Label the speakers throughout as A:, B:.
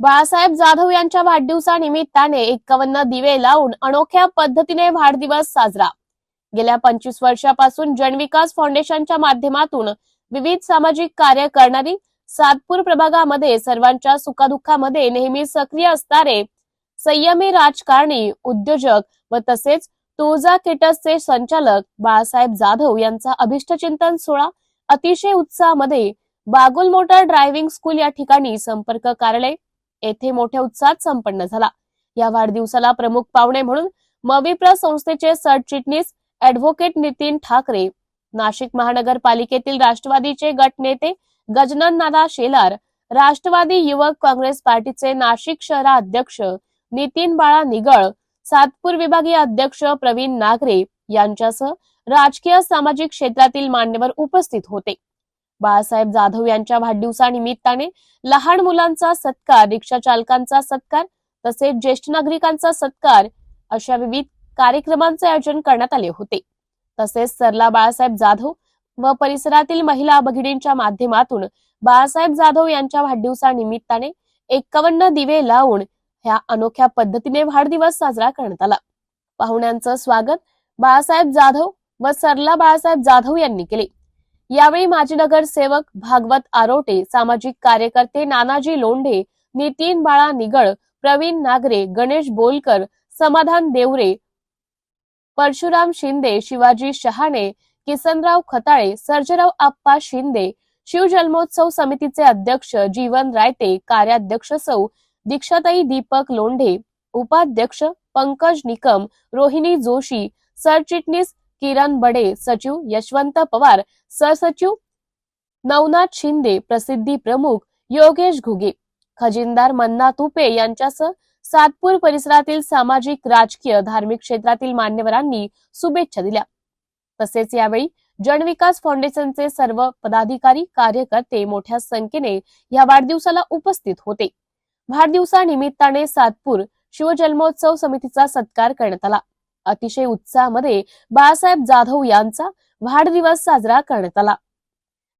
A: बाळासाहेब जाधव यांच्या वाढदिवसानिमित्ताने एक्कावन्न दिवे लावून अनोख्या पद्धतीने वाढदिवस साजरा. गेल्या पंचवीस वर्षापासून जनविकास फाउंडेशनच्या माध्यमातून विविध सामाजिक कार्य करणारी सातपूर प्रभागामध्ये सर्वांच्या सुखदुःखामध्ये नेहमी सक्रिय असणारे संयमी राजकारणी उद्योजक व तसेच तुळजा किटसचे संचालक बाळासाहेब जाधव यांचा अभिष्टचिंतन सोहळा अतिशय उत्साहामध्ये बागुल मोटर ड्रायव्हिंग स्कूल या ठिकाणी संपर्क कार्यालय येथे मोठ्या उत्साहात संपन्न झाला. या वाढदिवसाला प्रमुख पाहुणे म्हणून मविप्र संस्थेचे सरचिटणीस अॅडव्होकेट नितीन ठाकरे नाशिक महानगरपालिकेतील राष्ट्रवादीचे गटनेते गजनन नाना शेलार राष्ट्रवादी युवक काँग्रेस पार्टीचे नाशिक शहराध्यक्ष नितीन बाळा निगळ सातपूर विभागीय अध्यक्ष प्रवीण नागरे यांच्यासह राजकीय सामाजिक क्षेत्रातील मान्यवर उपस्थित होते. बाळासाहेब जाधव यांच्या वाढदिवसानिमित्ताने लहान मुलांचा सत्कार रिक्षा चालकांचा सत्कार तसेच ज्येष्ठ नागरिकांचा सत्कार अशा विविध कार्यक्रमांचे आयोजन करण्यात आले होते. तसेच सरला बाळासाहेब जाधव व परिसरातील महिला भगिनींच्या माध्यमातून बाळासाहेब जाधव यांच्या वाढदिवसानिमित्ताने एक्कावन्न दिवे लावून ह्या अनोख्या पद्धतीने वाढदिवस साजरा करण्यात आला. पाहुण्यांचं स्वागत बाळासाहेब जाधव व सरला बाळासाहेब जाधव यांनी केले. यावेळी माजी नगरसेवक भागवत आरोटे सामाजिक कार्यकर्ते नानाजी लोंढे नितीन बाळा निगळ प्रवीण नागरे गणेश बोलकर समाधान देवरे परशुराम शिंदे शिवाजी शहाणे किसनराव खताळे सर्जराव आप्पा शिंदे शिवजन्मोत्सव समितीचे अध्यक्ष जीवन रायते कार्याध्यक्ष सौ दीक्षाताई दीपक लोंढे उपाध्यक्ष पंकज निकम रोहिणी जोशी सरचिटणीस किरण बडे सचिव यशवंत पवार सरसचिव नवनाथ शिंदे प्रसिद्धी प्रमुख योगेश घुगे खजिनदार मन्ना तुपे यांच्यासह सातपूर परिसरातील सामाजिक राजकीय धार्मिक क्षेत्रातील मान्यवरांनी शुभेच्छा दिल्या. तसेच यावेळी जनविकास फाउंडेशनचे सर्व पदाधिकारी कार्यकर्ते मोठ्या संख्येने या वाढदिवसाला उपस्थित होते. वाढदिवसानिमित्ताने सातपूर शिवजन्मोत्सव समितीचा सत्कार करण्यात आला. अतिशय उत्साहामध्ये बाळासाहेब जाधव यांचा वाढदिवस साजरा करण्यात आला.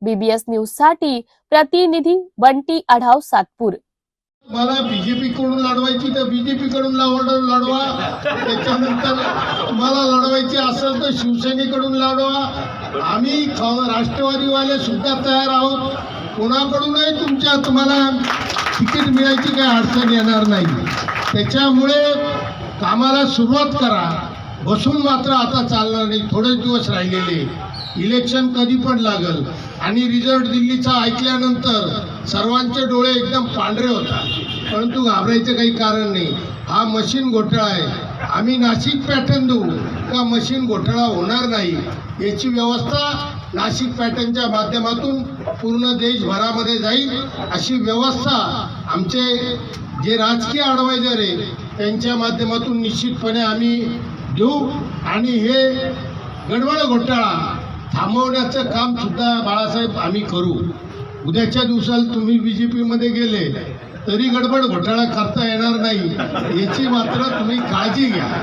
A: बीबीएस न्यूजसाठी प्रतिनिधी बंटी आढाव सातपूर.
B: मला बीजेपी कडून लढवायची तर बीजेपी कडून लढवा त्याच्यानंतर तुम्हाला लढवायची असेल तर शिवसेनेकडून लढवा. आम्ही राष्ट्रवादीवाले सुद्धा तयार आहोत. कोणाकडूनही तुमच्या तुम्हाला तिकीट मिळायची काही अडचण येणार नाही. त्याच्यामुळे कामाला सुरुवात करा. बसून मात्र आता चालणार नाही. थोडेच दिवस राहिलेले. इलेक्शन कधी पण लागल. आणि रिझल्ट दिल्लीचा ऐकल्यानंतर सर्वांचे डोळे एकदम पांढरे होतात. परंतु घाबरायचं काही कारण नाही. हा मशीन घोटाळा आहे. आम्ही नाशिक पॅटर्न देऊ. का मशीन घोटाळा होणार नाही? याची व्यवस्था नाशिक पॅटर्नच्या माध्यमातून पूर्ण देशभरामध्ये जाईल. अशी व्यवस्था आमचे जे राजकीय ॲडवायझर आहे त्यांच्या माध्यमातून निश्चितपणे आम्ही देऊ आणि हे गडबड घोटाळा थांबवण्याचं काम सुद्धा बाळासाहेब आम्ही करू. उद्याच्या दिवसाला तुम्ही बी जे पीमध्ये गेले तरी गडबड घोटाळा करता येणार नाही. याची मात्र तुम्ही काळजी घ्या.